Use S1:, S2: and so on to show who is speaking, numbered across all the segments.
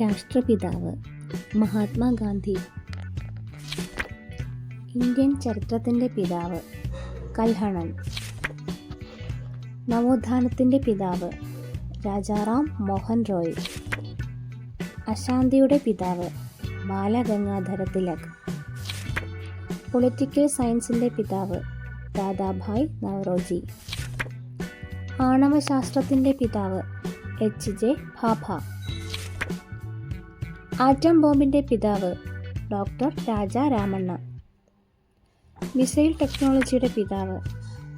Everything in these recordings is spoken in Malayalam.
S1: രാഷ്ട്രപിതാവ് മഹാത്മാഗാന്ധി. ഇന്ത്യൻ ചരിത്രത്തിന്റെ പിതാവ് കൽഹണൻ. നവോത്ഥാനത്തിന്റെ പിതാവ് രാജാറാം മോഹൻ റോയ്. അശാന്തിയുടെ പിതാവ് ബാലഗംഗാധര തിലക് പൊളിറ്റിക്കൽ സയൻസിന്റെ പിതാവ് ദാദാഭായ് നവറോജി. ആണവശാസ്ത്രത്തിന്റെ പിതാവ് എച്ച് ജെ ഭാഭ. ആറ്റം ബോംബിന്റെ പിതാവ് ഡോക്ടർ രാജ രാമണ്ണ. മിസൈൽ ടെക്നോളജിയുടെ പിതാവ്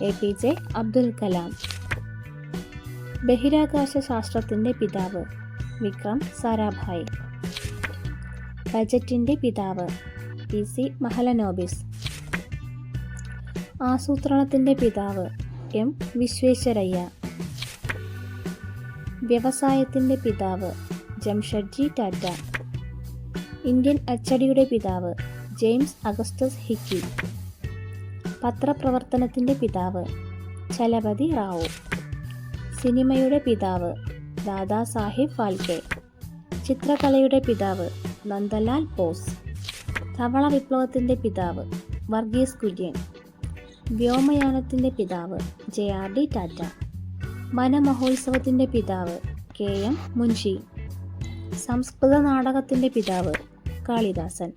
S1: A P J Abdul Kalam. ബഹിരാകാശ ശാസ്ത്രത്തിന്റെ പിതാവ് വിക്രം സാരാഭായ്. ബജറ്റിന്റെ പിതാവ് പി സി മഹലനോബിസ്. ആസൂത്രണത്തിന്റെ പിതാവ് എം വിശ്വേശ്വരയ്യ. വ്യവസായത്തിന്റെ പിതാവ് ജംഷഡ്ജി ടാറ്റ. ഇന്ത്യൻ അച്ചടിയുടെ പിതാവ് ജെയിംസ് അഗസ്റ്റസ് ഹിക്കി. പത്രപ്രവർത്തനത്തിന്റെ പിതാവ് ചലപതി റാവു. സിനിമയുടെ പിതാവ് ദാദാ സാഹിബ് ഫാൽക്കെ. ചിത്രകലയുടെ പിതാവ് നന്ദലാൽ ബോസ്. ധവള വിപ്ലവത്തിന്റെ പിതാവ് വർഗീസ് കുര്യൻ. വ്യോമയാനത്തിന്റെ പിതാവ് ജെ ആർ ഡി ടാറ്റ. വനമഹോത്സവത്തിന്റെ പിതാവ് കെ എം മുൻഷി. സംസ്കൃത നാടകത്തിന്റെ പിതാവ് காளிதாசன்.